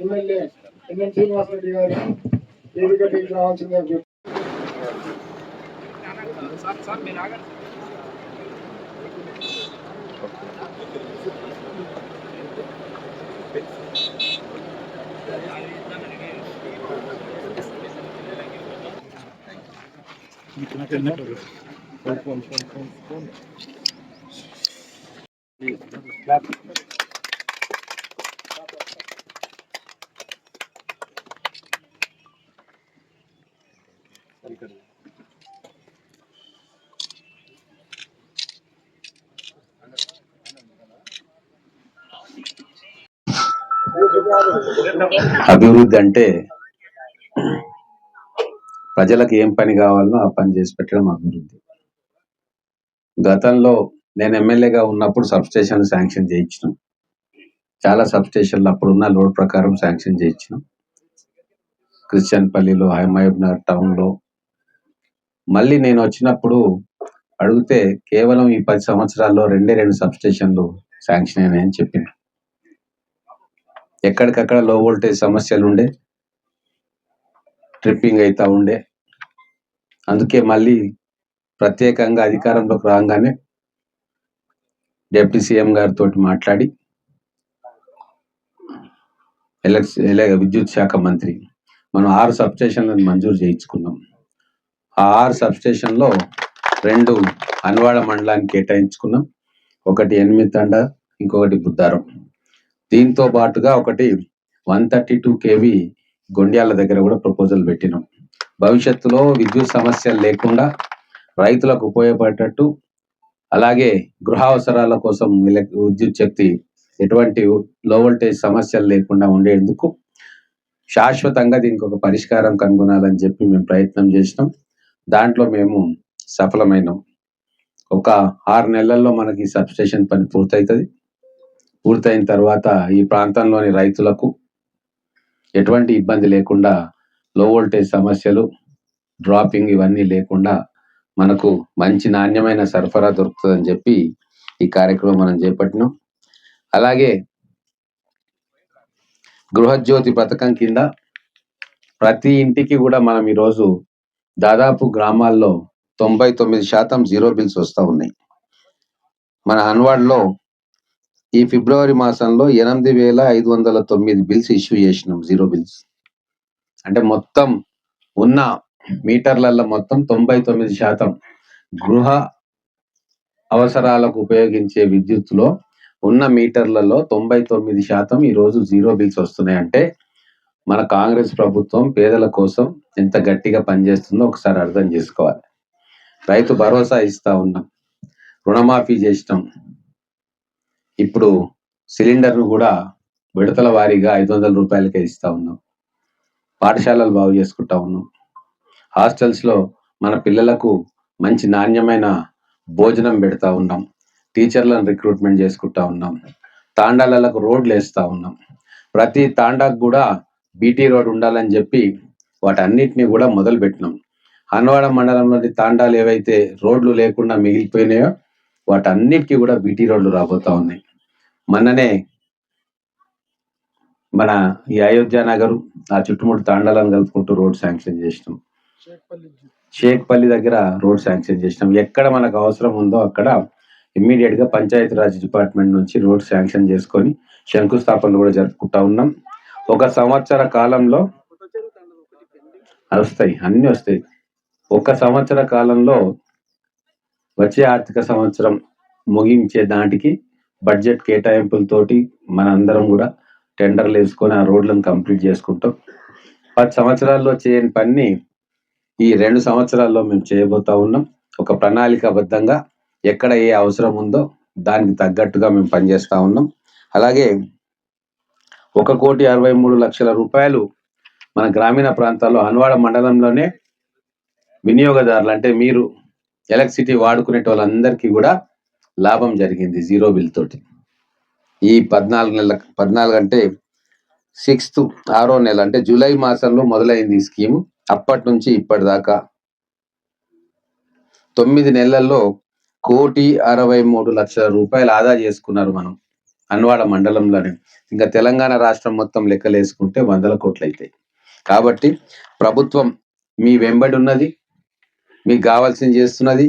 MLA NM Srinivasa Reddy గారు వేదికకి రావాల్సిందిగా కోరు- అభివృద్ధి అంటే ప్రజలకు ఏం పని కావాలనో ఆ పని చేసి పెట్టడం అభివృద్ధి. గతంలో నేను ఎమ్మెల్యేగా ఉన్నప్పుడు సబ్ స్టేషన్ శాంక్షన్ చేయించినాం. చాలా సబ్ స్టేషన్లు అప్పుడున్న లోడ్ ప్రకారం శాంక్షన్ చేయించినాం. క్రిస్టియన్పల్లిలో హైమయూబ్నగర్ టౌన్లో మళ్ళీ నేను వచ్చినప్పుడు అడిగితే కేవలం ఈ పది సంవత్సరాల్లో రెండే రెండు సబ్స్టేషన్లు శాంక్షన్ అయినాయని చెప్పింది ఎక్కడికక్కడ లో వోల్టేజ్ సమస్యలు ఉండే ట్రిప్పింగ్ అవుతా ఉండే. అందుకే మళ్ళీ ప్రత్యేకంగా అధికారంలోకి రాగానే డిప్యూటీ సీఎం గారితో మాట్లాడి ఎలక్స్ విద్యుత్ శాఖ మంత్రి మనం ఆరు సబ్ స్టేషన్లను మంజూరు చేయించుకున్నాం. ఆ ఆరు సబ్ స్టేషన్లో రెండు అన్వాడ మండలాన్ని కేటాయించుకున్నాం. ఒకటి ఎనిమిది తండ ఇంకొకటి బుద్ధారం. దీంతో పాటుగా ఒకటి one thirty two KV Gondyala దగ్గర కూడా ప్రపోజల్ పెట్టినాం. భవిష్యత్తులో విద్యుత్ సమస్యలు లేకుండా రైతులకు ఉపయోగపడేటట్టు అలాగే గృహ అవసరాల కోసం విద్యుత్ శక్తి ఎటువంటి లో వోల్టేజ్ సమస్యలు లేకుండా ఉండేందుకు శాశ్వతంగా దీనికి ఒక పరిష్కారం కనుగొనాలని చెప్పి మేము ప్రయత్నం చేసినాం. దాంట్లో మేము సఫలమైనాం. ఒక ఆరు నెలల్లో మనకి సబ్స్టేషన్ పని పూర్తవుతుంది పూర్తయిన తర్వాత ఈ ప్రాంతంలోని రైతులకు ఎటువంటి ఇబ్బంది లేకుండా లో వోల్టేజ్ సమస్యలు డ్రాపింగ్ ఇవన్నీ లేకుండా మనకు మంచి నాణ్యమైన సరఫరా దొరుకుతుందని చెప్పి ఈ కార్యక్రమం మనం చేపట్టినాం. అలాగే గృహజ్యోతి పథకం కింద ప్రతి ఇంటికి కూడా మనం ఈరోజు దాదాపు గ్రామాల్లో తొంభై తొమ్మిది శాతం జీరో బిల్స్ వస్తూ ఉన్నాయి. మన హన్వాడ్లో ఈ ఫిబ్రవరి మాసంలో ఎనిమిది వేల ఐదు వందల తొమ్మిది బిల్స్ ఇష్యూ చేసినాం జీరో బిల్స్. అంటే మొత్తం ఉన్న మీటర్లలో మొత్తం తొంభై తొమ్మిది శాతం గృహ అవసరాలకు ఉపయోగించే విద్యుత్తులో ఉన్న మీటర్లలో తొంభై తొమ్మిది శాతం ఈరోజు జీరో బిల్స్ వస్తున్నాయి. అంటే మన కాంగ్రెస్ ప్రభుత్వం పేదల కోసం ఎంత గట్టిగా పనిచేస్తుందో ఒకసారి అర్థం చేసుకోవాలి. రైతు భరోసా ఇస్తా ఉన్నాం. రుణమాఫీ చేసినాం. ఇప్పుడు సిలిండర్ను కూడా విడతల వారీగా ఐదు వందల రూపాయలకే ఇస్తా ఉన్నాం. పాఠశాలలు బాగు చేసుకుంటా ఉన్నాం. హాస్టల్స్లో మన పిల్లలకు మంచి నాణ్యమైన భోజనం పెడతా ఉన్నాం. టీచర్లను రిక్రూట్మెంట్ చేసుకుంటా ఉన్నాం. తాండాలకు రోడ్లు వేస్తూ ఉన్నాం. ప్రతి తాండాకు కూడా బీటీ రోడ్ ఉండాలని చెప్పి వాటన్నిటిని కూడా మొదలు పెట్టినాం హన్వాడ మండలంలోని తాండాలు ఏవైతే రోడ్లు లేకుండా మిగిలిపోయినాయో వాటన్నిటికీ కూడా బీటీ రోడ్లు రాబోతా ఉన్నాయి. మొన్ననే మన ఈ అయోధ్య నగరు ఆ చుట్టుముట్టు తాండాలను కలుపుకుంటూ రోడ్ శాంక్షన్ చేసినాం. షేక్పల్లి దగ్గర రోడ్ శాంక్షన్ చేసినాం. ఎక్కడ మనకు అవసరం ఉందో అక్కడ ఇమ్మీడియట్గా పంచాయతీ డిపార్ట్మెంట్ నుంచి రోడ్ శాంక్షన్ చేసుకొని శంకుస్థాపనలు కూడా జరుపుకుంటా ఉన్నాం. ఒక సంవత్సర కాలంలో వస్తాయి అన్ని వస్తాయి. ఒక సంవత్సర కాలంలో వచ్చే ఆర్థిక సంవత్సరం ముగించే దాటికి బడ్జెట్ కేటాయింపులతోటి మన అందరం కూడా టెండర్లు వేసుకొని ఆ రోడ్లను కంప్లీట్ చేసుకుంటాం. పది సంవత్సరాల్లో చేయని పని ఈ రెండు సంవత్సరాల్లో మేము చేయబోతా ఉన్నాం. ఒక ప్రణాళికాబద్ధంగా ఎక్కడ ఏ అవసరం ఉందో దానికి తగ్గట్టుగా మేము పనిచేస్తూ ఉన్నాం. అలాగే ఒక కోటి అరవై మూడు లక్షల రూపాయలు మన గ్రామీణ ప్రాంతాల్లో అన్వాడ మండలంలోనే వినియోగదారులు అంటే మీరు ఎలక్ట్రిసిటీ వాడుకునే వాళ్ళందరికీ కూడా లాభం జరిగింది జీరో బిల్ తోటి. ఈ పద్నాలుగు నెలల పద్నాలుగు అంటే సిక్స్త్ ఆరో నెల అంటే జూలై మాసంలో మొదలైంది ఈ స్కీమ్. అప్పటి నుంచి ఇప్పటిదాకా తొమ్మిది నెలల్లో కోటి అరవై మూడు లక్షల రూపాయలు ఆదా చేసుకున్నారు మనం. అన్వాడ మండలంలోనే ఇంకా తెలంగాణ రాష్ట్రం మొత్తం లెక్కలు వేసుకుంటే వందల కోట్లు అవుతాయి కాబట్టి ప్రభుత్వం మీ వెంబడి ఉన్నది మీకు కావాల్సింది చేస్తున్నది